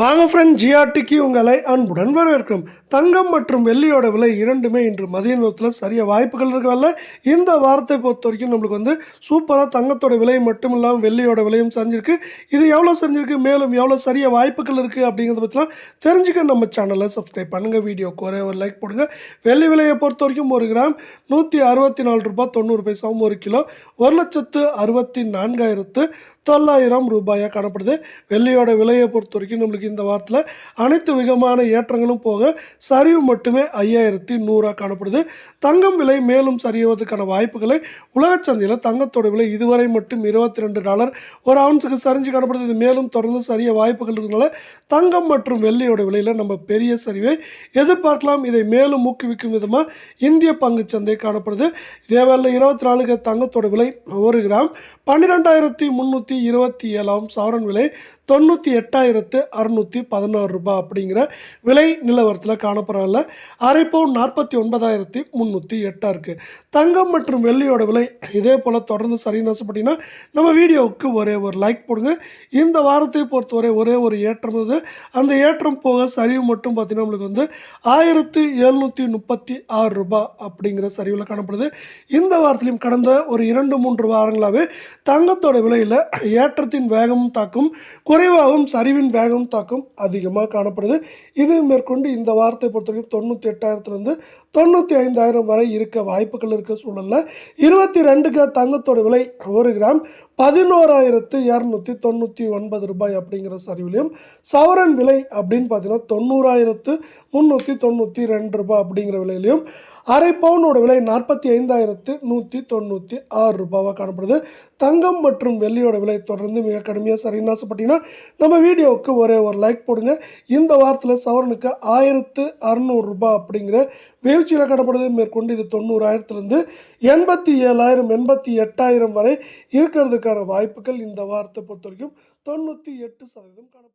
வாங்க ஃப்ரெண்ட் ஜிஆர்டிக்கு உங்களை அன்புடன் வரவேற்கிறோம். தங்கம் மற்றும் வெள்ளியோட விலை இரண்டுமே இன்று மதிய நேரத்தில் சரிய வாய்ப்புகள் இருக்கவல்ல இந்த வாரத்தை பொறுத்த வரைக்கும் நம்மளுக்கு வந்து சூப்பராக தங்கத்தோட விலை மட்டும் இல்லாமல் வெள்ளியோட விலையும் சரிஞ்சிருக்கு. இது எவ்வளோ சரிஞ்சிருக்கு மேலும் எவ்வளோ சரிய வாய்ப்புகள் இருக்குது அப்படிங்கிறத பற்றிலாம் தெரிஞ்சுக்க நம்ம சேனலை சப்ஸ்கிரைப் பண்ணுங்கள் வீடியோக்கு ஒரே ஒரு லைக் போடுங்க. வெள்ளி விலையை பொறுத்த வரைக்கும் ஒரு கிராம் நூற்றி அறுபத்தி நாலு ரூபாய் தொண்ணூறு பைசாவும் ஒரு கிலோ. ஒரு லட்சத்து அறுபத்தி நான்காயிரத்து தொள்ளாயிரம் ரூபாயாக காணப்படுது. வெள்ளியோட விலையை பொறுத்த வரைக்கும் நம்மளுக்கு இந்த வாரத்தில் அனைத்து விதமான ஏற்றங்களும் போக சரிவு மட்டுமே ஐயாயிரத்தி நூறாக காணப்படுது. தங்கம் விலை மேலும் சரிவதற்கான வாய்ப்புகளை உலகச் சந்தையில் தங்கத்தோட விலை இதுவரை மட்டும் இருபத்தி ரெண்டு டாலர் ஒரு அவுன்ஸுக்கு சரிஞ்சு காணப்படுது. இது மேலும் தொடர்ந்து சரிய வாய்ப்புகள் இருக்கிறதுனால தங்கம் மற்றும் வெள்ளியோட விலையில் நம்ம பெரிய சரிவை எதிர்பார்க்கலாம். இதை மேலும் ஊக்குவிக்கும் விதமாக இந்திய பங்கு சந்தை காணப்படுது. இதேவேளை இருபத்தி நாலுக்கு தங்கத்தோட விலை ஒரு கிராம் பன்னிரெண்டாயிரத்தி முந்நூற்றி இருபத்தி ஏழாம் சவரன் விலை தொண்ணூற்றி எட்டாயிரத்து அறுநூற்றி பதினாறு ரூபாய் அப்படிங்கிற விலை நிலவரத்தில் காணப்படவில்லை அரை பவுன் நாற்பத்தி ஒன்பதாயிரத்தி முந்நூற்றி எட்டாக இருக்குது தங்கம் மற்றும் வெள்ளியோட விலை இதே போல் தொடர்ந்து சரின்னு ஆசைப்பட்டீங்கன்னா நம்ம வீடியோவுக்கு ஒரே ஒரு லைக் போடுங்க. இந்த வாரத்தை பொறுத்தவரை ஒரே ஒரு ஏற்றம் இருந்தது அந்த ஏற்றம் போக சரிவு மட்டும் பார்த்தீங்கன்னா நம்மளுக்கு வந்து ஆயிரத்து எழுநூற்றி முப்பத்தி ஆறு ரூபாய் அப்படிங்கிற சரிவில் காணப்படுது. இந்த வாரத்திலையும் கடந்த ஒரு இரண்டு மூன்று வாரங்களாகவே தங்கத்தோட விலையில் ஏற்றத்தின் வேகமும் தாக்கும் குறைவாகவும் சரிவின் வேகம் தாக்கம் அதிகமாக காணப்படுது. இது மேற்கொண்டு இந்த வாரத்தை பொறுத்தவரைக்கும் தொண்ணூற்றி எட்டாயிரத்துலேருந்து தொண்ணூற்றி ஐந்தாயிரம் வரை இருக்க வாய்ப்புகள் இருக்க சூழலில். இருபத்தி ரெண்டுக்கு தங்கத்தோட விலை ஒரு கிராம் பதினோராயிரத்து இரநூத்தி தொண்ணூற்றி ஒன்பது ரூபாய் அப்படிங்கிற சரிவிலையும் சவரன் விலை அப்படின்னு பார்த்தீங்கன்னா தொண்ணூறாயிரத்து முந்நூற்றி தொண்ணூற்றி ரெண்டு ரூபாய் அப்படிங்கிற விலையிலையும் அரை பவுனோட விலை நாற்பத்தி ஐந்தாயிரத்து நூற்றி தொண்ணூற்றி ஆறு ரூபாவாக காணப்படுது. தங்கம் மற்றும் வெள்ளியோட விலை தொடர்ந்து மிக கடுமையாக சரின்னு ஆசைப்பட்டீங்கன்னா நம்ம வீடியோவுக்கு ஒரே ஒரு லைக் போடுங்க. இந்த வாரத்தில் சவரனுக்கு ஆயிரத்து அறநூறுரூபா அப்படிங்கிற வீழ்ச்சியில் காணப்படுது. மேற்கொண்டு இது தொண்ணூறாயிரத்துலேருந்து எண்பத்தி ஏழாயிரம் எண்பத்தி எட்டாயிரம் வரை இருக்கிறதுக்கான வாய்ப்புகள் இந்த வாரத்தை பொறுத்த வரைக்கும் தொண்ணூற்றி எட்டு சதவீதம் காணப்படும்